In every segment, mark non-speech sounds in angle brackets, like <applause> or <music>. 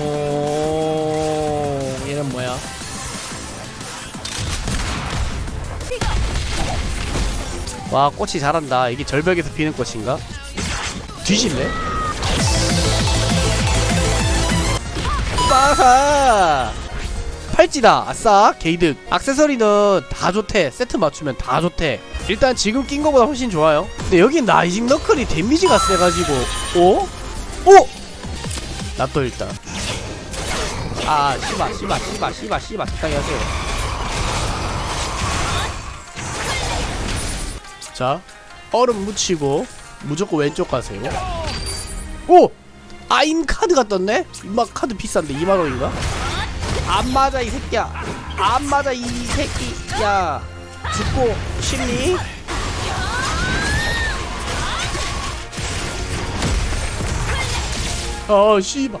오 얘는 뭐야? 와 꽃이 잘한다. 이게 절벽에서 피는 꽃인가? 뒤질래? 빠하! 팔찌다. 아싸. 게이득. 액세서리는 다 좋대. 세트 맞추면 다 좋대. 일단 지금 낀 거보다 훨씬 좋아요. 근데 여긴 라이징 너클이 데미지가 세가지고 오? 오! 나 또 일단. 아, 씨바, 씨바, 씨바, 씨바, 씨바, 적당히 하세요. 자, 얼음 묻히고 무조건 왼쪽 가세요. 오! 아임 카드가 떴네? 임마 카드 비싼데 2만 원인가? 안 맞아 이 새끼야. 안 맞아 이 새끼야. 죽고 싶니? 아 씨발.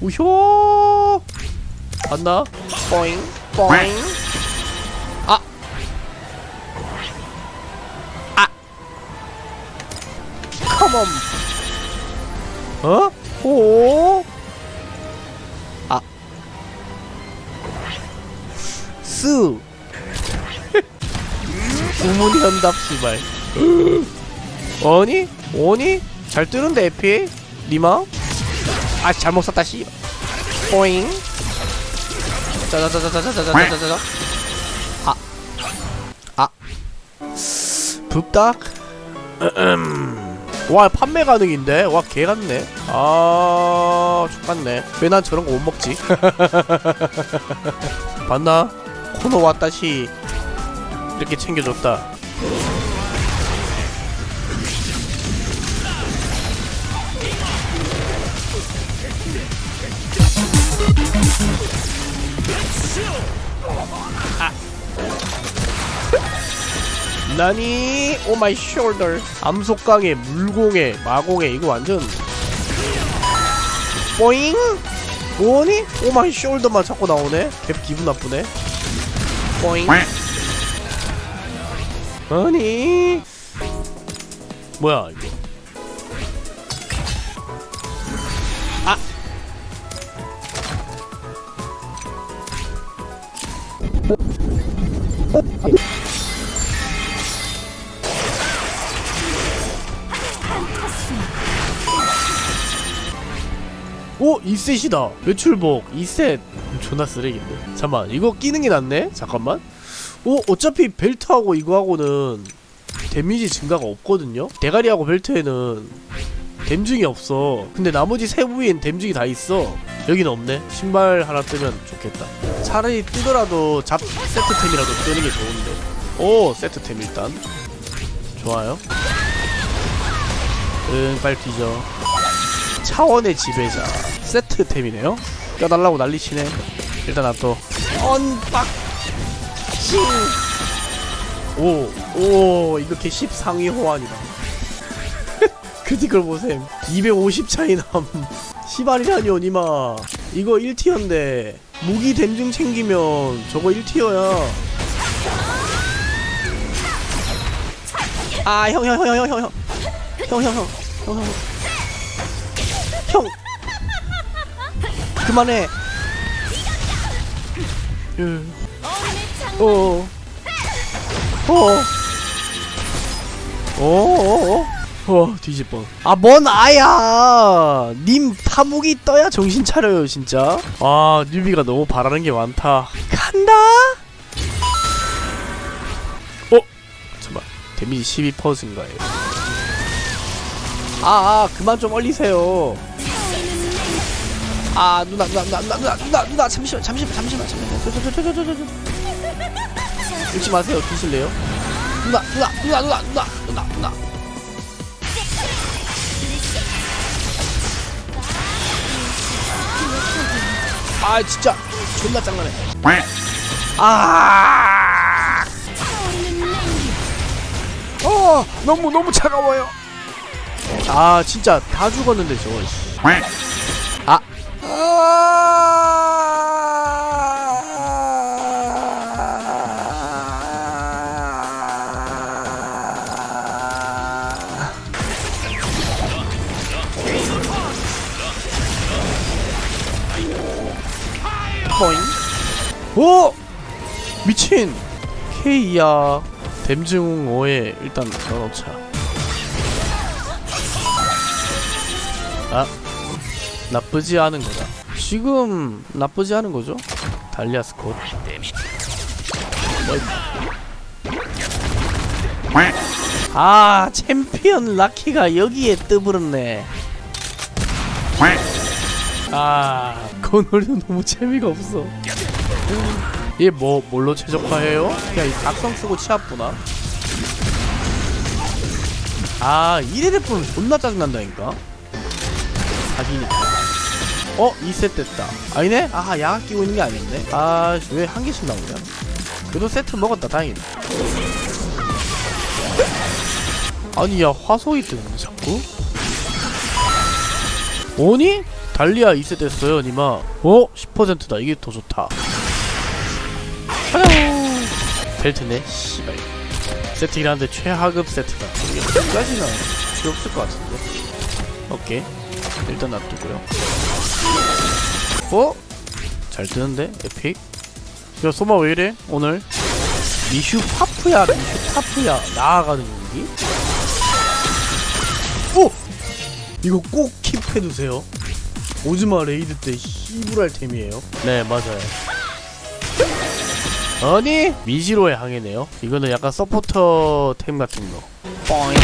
우효 봤나? 뽀잉 뽀잉 아! 아! 컴온 어? 오? 아스 <laughs> 주문현답 시발 <gasps> 어니? 오니? 잘 뜨는데 에피? 리마? 아 잘못 샀다 씨 오잉 짜자자자자자자자자자 아 아. 붓딱 와 판매 가능인데? 와 개같네 아 죽겠네 왜 난 저런 거 못 먹지? 봤나? 코너 왔다시 이렇게 챙겨줬다 나니? 오 마이 숄더 암속강에 물공에 마공에 이거 완전 뽀잉? 뭐니? 오 마이 숄더만 자꾸 나오네? 개 기분 나쁘네? 뽀잉? 아니? 뭐야 이거 오! 2셋이다. 외출복 2셋. 존나 쓰레기인데. 잠깐만 이거 끼는 게 낫네? 잠깐만. 오 어차피 벨트하고 이거하고는 데미지 증가가 없거든요? 대가리하고 벨트에는 댐중이 없어. 근데 나머지 세 부위엔 댐중이 다 있어. 여기는 없네. 신발 하나 뜨면 좋겠다. 차라리 뜨더라도 잡 세트템이라도 뜨는 게 좋은데. 오 세트템 일단. 좋아요. 응 빨리 뒤져 차원의 지배자. 세트템이네요. 껴달라고 난리치네. 일단 놔둬 언박싱! 오오 <laughs> 이거 개 10상위 호환이다. 크티컬 보셈. 250 차이남. 시발이라니요 니마. 이거 1티어인데 무기 댐중 챙기면 저거 1티어야. 아 형 형 형 형 형 형. 형 형 형. 형 형 형 그만해 으. 어. 어. 어. 어. 어. 뻔. 아, 뭔 아야! 님 타목이 떠야 정신 차려요, 진짜. 아, 뉴비가 너무 바라는 게 많다. 간다! 어? 잠깐만. 데미지 12%인가요? 아, 아 그만 좀 얼리세요. 아 누나 누나 누나 누나 누나 누나 누나 잠시만 잠시만 잠시만 잠시만 저저저저저저 읽지 마세요 드실래요? 누나 누나 누나 누나 누나 누나 누나 아 진짜 존나 장난해 아 어, 너무 너무 차가워요 아 진짜 다 죽었는데 저거. 씨. 아. 포잉. 오! 미친. K야. 댐증 5에 일단 넣어놓자 나쁘지 않은 거다. 지금 나쁘지 않은 거죠? 달리아 스콧 아 챔피언 라키가 여기에 뜨부렀네. 아 건월도 너무 재미가 없어. 얘 뭐 뭘로 최적화해요? 그냥 이 각성 쓰고 치아프나? 아 이래를 보면 존나 짜증난다니까? 사기니까 어? 2셋 됐다. 아니네? 아 야가 끼고 있는 게 아닌데 아왜 한 개씩 나오냐? 그래도 세트 먹었다 다행이다 아니 야 화소이 뜨는데 자꾸? 오니? 달리아 2세 됐어요 니마. 어? 10%다. 이게 더 좋다. 하야오 벨트네 씨발. 세트긴 한데 최하급 세트다. 이게 끝까지는 필요 없을 것 같은데. 오케이. 일단 놔두고요 어? 잘 뜨는데? 에픽? 야 소마 왜 이래? 오늘? 미슈 파프야 미슈 파프야. 나아가는 경기? 오! 이거 꼭 킵해두세요. 오즈마 레이드 때 히브랄 템이에요. 네 맞아요. 아니? 미지로의 항해네요. 이거는 약간 서포터 템 같은 거. 뽀잉.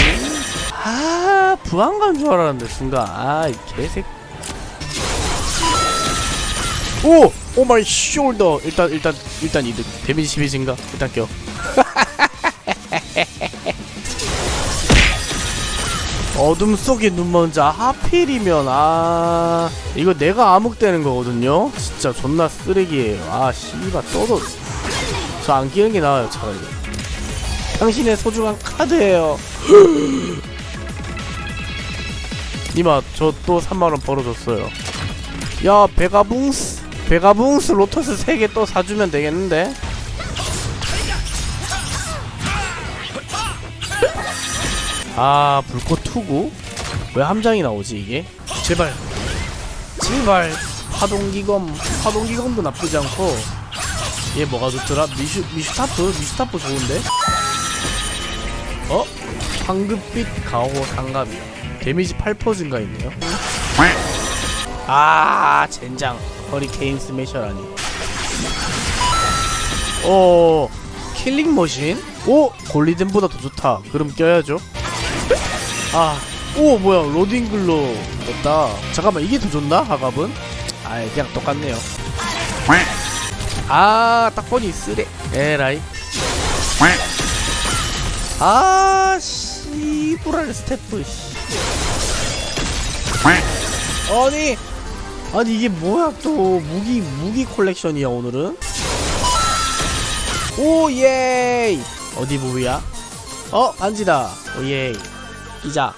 아 부안간 줄 알았는데 순간. 아이 개색 오! 오 마이 숄더. 일단 일단 일단 이득. 데미지 12 증가? 일단 껴. <laughs> 어둠 속의 눈먼자 하필이면 아 이거 내가 암흑되는 거거든요? 진짜 존나 쓰레기예요. 아 씨발 떠도 저 안 끼는 게 나아요 차라리. 당신의 소중한 카드예요. <gasps> 니마 저 또 3만원 벌어줬어요. 야 베가붕스 베가붕스 로터스 3개 또 사주면 되겠는데? <laughs> 아 불꽃 투구? 왜 함장이 나오지 이게? 제발. 제발. 파동기검 파동기검도 나쁘지 않고. 얘 뭐가 좋더라? 미슈 미슈타프? 미슈타프 좋은데? 어? 황급빛 가오 상갑이야 데미지 8% 증가있네요. 아 젠장 허리케인 스매셔라니 어 킬링 머신? 오 골리덴보다 더 좋다 그럼 껴야죠 아, 오 뭐야 로딩글로 됐다. 잠깐만 이게 더 좋나 하갑은? 아, 그냥 똑같네요. 아, 딱 보니 쓰레. 에라이. 아, 씨부랄 스태프. 씨. 아니, 아니 이게 뭐야 또 무기 무기 콜렉션이야 오늘은? 오 예이. 어디 부위야? 어 반지다. 오 예이. 기자.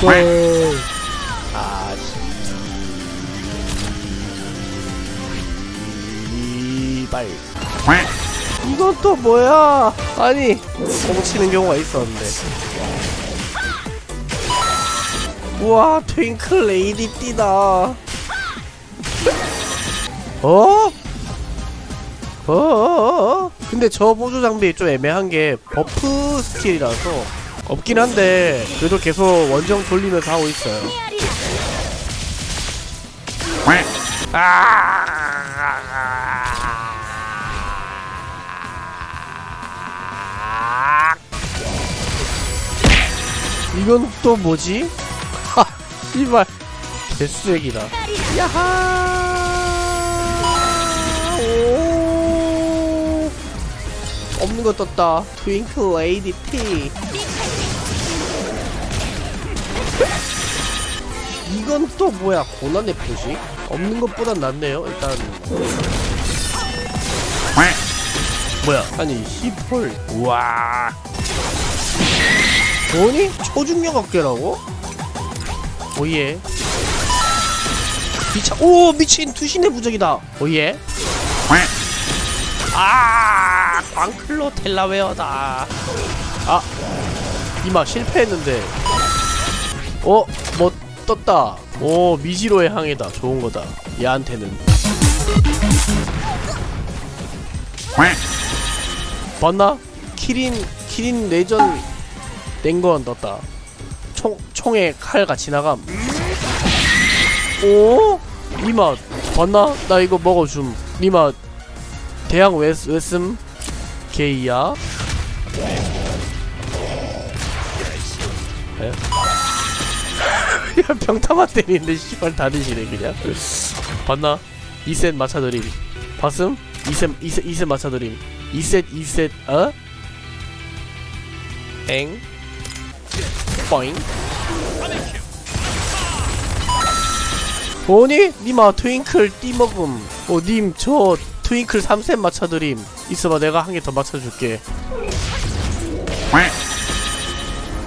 골. 아, 이발. 이건 또 뭐야? 아니, 뻥치는 경우가 있었는데. 우와, 트윙클 레이디 띠다. 어? 어? 근데 저 보조 장비 좀 애매한 게 버프 스킬이라서 없긴 한데 그래도 계속 원정 돌리면서 하고 있어요. 아! 이건 또 뭐지? 하, 씨발 개쓰레기다. 야하! 오! 없는 거 떴다. 트윙클 레이디 티. 이건 또 뭐야 고난의 표식? 없는 것보단 낫네요 일단 뭐야 아니 히펄 우와 뭐니? 초중력 어깨라고? 오예. 미쳐 오 미친 투신의 부적이다. 오예. 아 광클로 텔라웨어다. 아 이마 실패했는데. 어? 뭐 떴다. 오 미지로의 항해다. 좋은 거다. 얘한테는. 봤나? 키린 키린 내전 땡건 떴다 총 총에 칼 같이 나감 오 니마 봤나? 나 이거 먹어줌 니마 대양 웨, 웨슴 게이야 에? 야 <laughs> 병타만 때리는데 씨발 다 드시네 그냥 봤나? 2셋 맞춰드림 봤음? 2셋 2셋 2셋 맞춰드림 2셋 2셋 어? 엥 뽀잉 오니? 니마 트윙클 띠먹음 어 님 저 트윙클 3셋 맞춰드림 있어봐 내가 한 개 더 맞춰줄게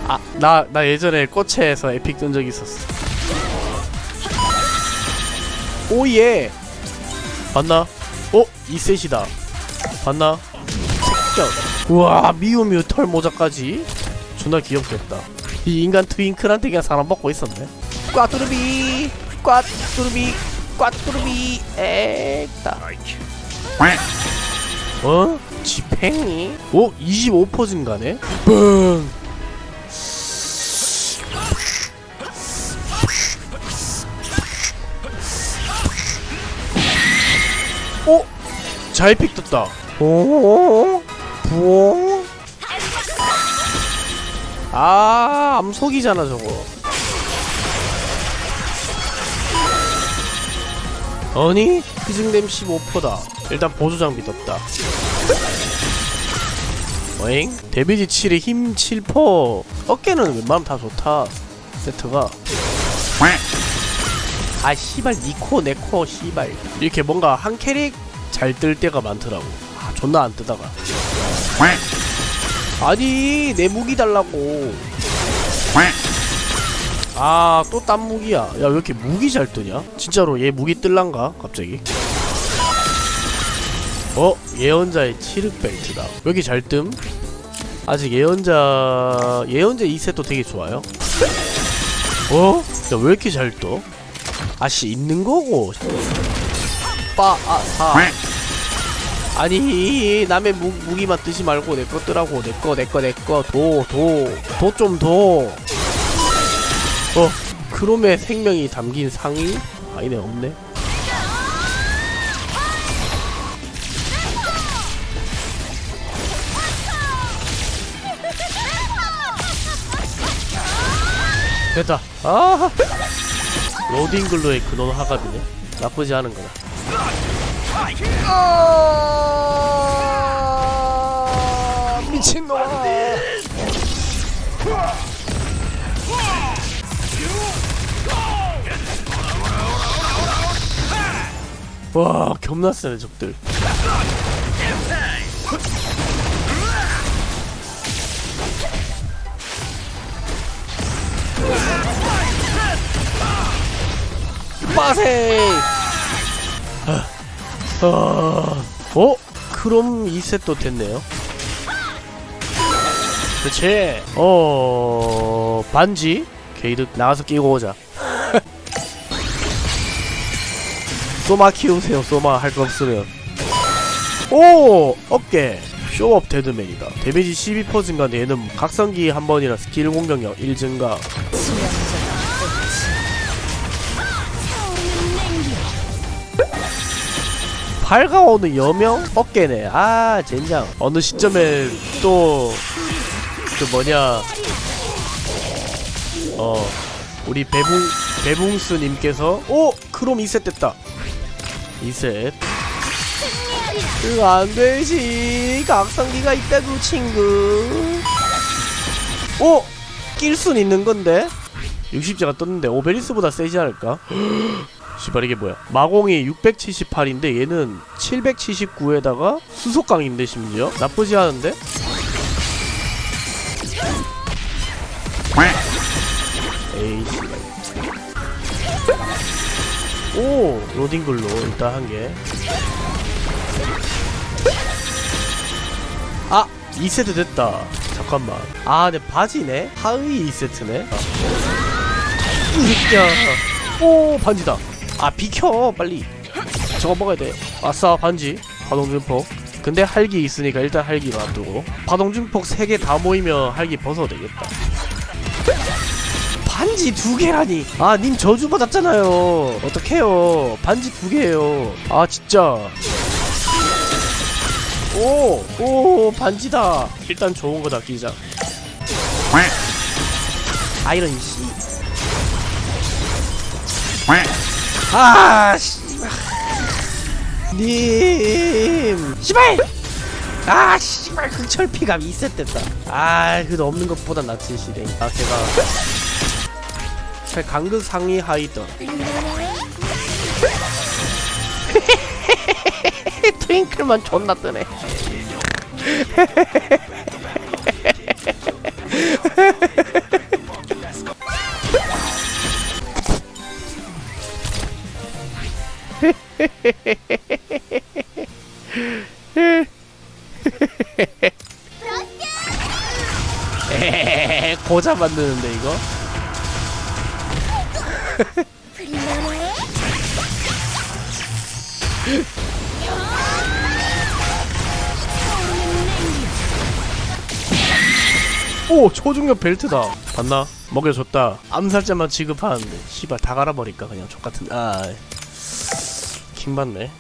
아 나 나 예전에 꽃에서 에픽 뜬적 있었어 오예 봤나? 어? 이 셋이다 봤나? 색적 우와 미우미우 털 모자까지 존나 귀엽겠다 이 인간 트윙클한테 그냥 사람 먹고 있었네 꽈뚜루비 꽈뚜루비 꽈뚜루비 액다 어? 지팽이? 오? 25% 증가네? 뻥 오? 자이픽 떴다 오? 부엉? 아 암속이잖아 저거. 아니 희생됨 15%다. 일단 보조 장비 떴다. 어잉? 데미지 7에 힘 7% 어깨는 웬만하면 다 좋다 세트가. 아 씨발 니코 내코 씨발. 이렇게 뭔가 한 캐릭 잘 뜰 때가 많더라고. 아 존나 안 뜨다가 아니 내 무기 달라고. 아 또 딴 무기야. 야 왜 이렇게 무기 잘 뜨냐? 진짜로 얘 무기 뜰란가 갑자기? 어? 예언자의 치륵 벨트다. 왜 이렇게 잘 뜸? 아직 예언자 예언자 2셋도 되게 좋아요. 어? 야 왜 이렇게 잘 떠? 아씨 있는 거고. 빠아사 아니 남의 무, 무기만 뜨지 말고 내 거 뜨라고 내 거 내 거 내 거 도 도 도좀 도. 어 크롬의 생명이 담긴 상의 아니네 없네. 됐다. 아 로딩 글로의 근원 하갑이네. 나쁘지 않은 거다. 아 미친놈아. 와 세네 적들. 빠세 아, 어? 크롬 2셋도 됐네요. 그치? 어, 반지? 게이드 나가서 끼고 오자. <laughs> 소마 키우세요, 소마. 할 거 없으면. 오! 어깨. 쇼업 데드맨이다. 데미지 12% 증가 얘는 각성기 한 번이라 스킬 공격력 1 증가. 밝아오는 여명 어깨네. 아 젠장. 어느 시점에 또 그 뭐냐. 어 우리 배붕 배붕스님께서 오! 크롬 2셋 됐다. 2셋. 응 안되지. 각성기가 있다고 친구. 오! 낄 순 있는 건데? 60자가 떴는데 오베리스보다 세지 않을까? <laughs> 씨발 이게 뭐야? 마공이 678인데 얘는 779에다가 수속강인데 심지어? 나쁘지 않은데? 에이 씨발. 오 로딩글로 일단 한개. 아 2세트 됐다. 잠깐만. 아 내 바지네? 하의 2세트네? 이야. 오 반지다 아 비켜 빨리. 저거 먹어야 돼. 아싸 반지. 파동준폭. 근데 할기 있으니까 일단 할기 놔두고. 파동준폭 3개 다 모이면 할기 벗어도 되겠다. 반지 두 개라니? 아 님 저주 받았잖아요. 어떡해요? 반지 두 개예요. 아 진짜. 오, 오, 반지다. 일단 좋은 거다, 끼자. 아이런 씨. 아, 씨. 님. 씨발. 아, 씨발 극철피감 2셋 됐다. 아, 그래도 없는 것보다 낫지, 시랭. 아, 제가 제 강극 상위 하이던. 트윙클만 존나 뜨네. 고자 만드는데 이거? 오 초중력 벨트다 봤나? 먹여줬다 암살자만 취급하는데 씨발 다 갈아버릴까 그냥 족같은 아 킹받네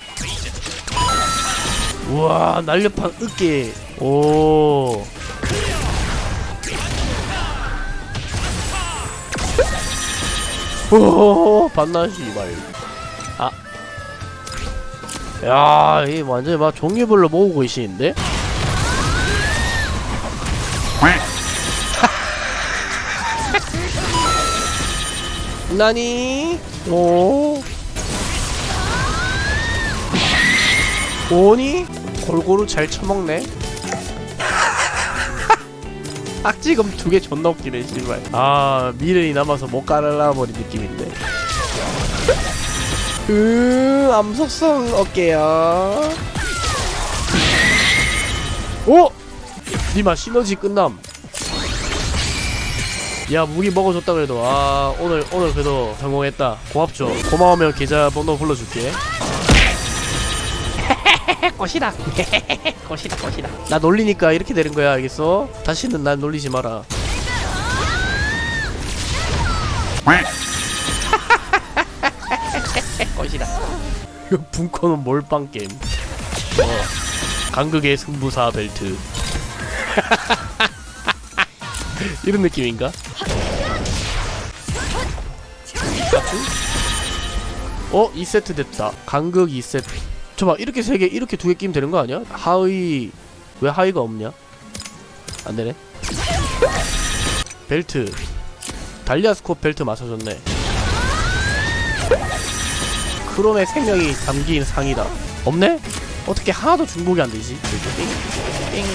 우와 날렵한 으깨 오오 봤나 씨발 아 야, 이 완전히 막 종류별로 모으고 계시는데? <laughs> 나니? 오? 오니? 골고루 잘 처먹네? <laughs> 악지금 두 개 존나 웃기네, 씨발. 아, 미련이 남아서 못 갈라버린 느낌인데. 으, 암속성 어깨야. 오! 니마 시너지 끝남. 야 무기 먹어줬다 그래도 아 오늘 오늘 그래도 성공했다 고맙죠 고마우면 계좌 번호 불러줄게 꽃이다. 꽃이다 꽃이다. 나 놀리니까 이렇게 되는 거야 알겠어? 다시는 날 놀리지 마라. 꽃이다. 이거 분코는 몰빵 게임. 어. 강극의 승부사 벨트. <laughs> 이런 느낌인가? 어? 2세트 됐다. 강극 2세트 저봐 이렇게 3개 이렇게 2개 끼면 되는 거 아니야? 하의 왜 하의가 없냐? 안 되네 벨트 달리아스코 벨트 맞춰줬네 크롬의 생명이 담긴 상이다 없네? 어떻게 하나도 중복이 안 되지? 띵, 띵,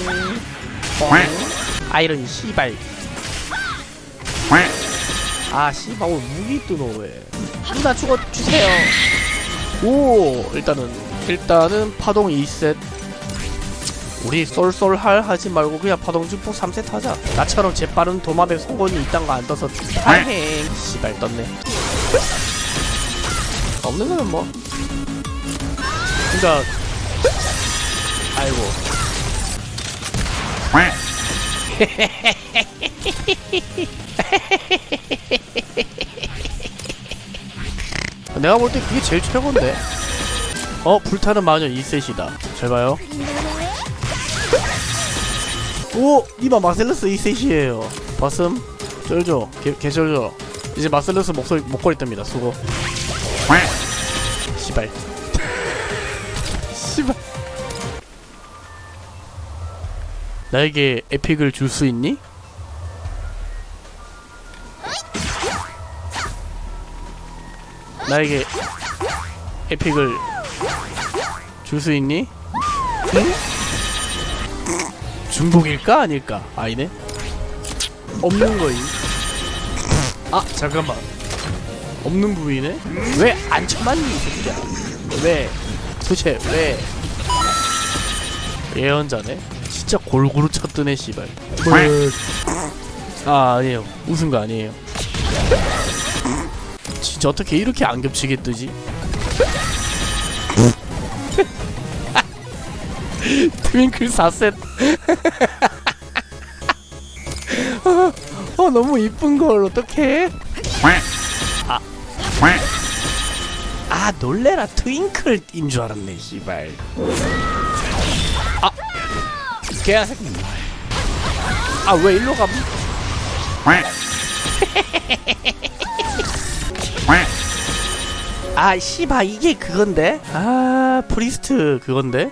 뻥. 아이런 씨발 아 씨발 오늘 무기 뜨노 왜 하나 죽어 주세요 오 일단은 일단은 파동 2셋. 우리 쏠쏠할 하지 말고 그냥 파동 증폭 3셋 하자. 나처럼 재빠른 도마뱀 성건이 이딴 거안 떠서 다행. 씨발 떴네. 없는 거는 뭐. 그니까 아이고. <laughs> 내가 볼 때 그게 제일 최고인데 어 불타는 마녀 2셋이다 잘 봐요 오! 이봐 마셀러스 2셋이에요 봤음? 쩔죠? 개, 개쩔죠? 이제 마셀러스 목소리 목걸이 뜹니다 수고 씨발 <laughs> 씨발 나에게 에픽을 줄 수 있니? 나에게 에픽을 줄 수 있니? 응? 중복일까 아닐까? 아니네. 없는 거임. 아 잠깐만. 없는 부위네? 왜 안 쳐맞니 이 새끼야? 왜? 도대체 왜? 예언자네? 진짜 골고루 쳤드네 씨발. 아 아니에요. 웃은 거 아니에요. 진짜 어떻게 이렇게 안 겹치게 뜨지? 트윙클 4셋. 어, 어 너무 이쁜 걸 어떡해? 아, 아 놀래라. 트윙클인 줄 알았네 씨발. 아. 개새끼. 아왜 일로 가? <laughs> 아 씨발 이게 그건데? 아 프리스트 그건데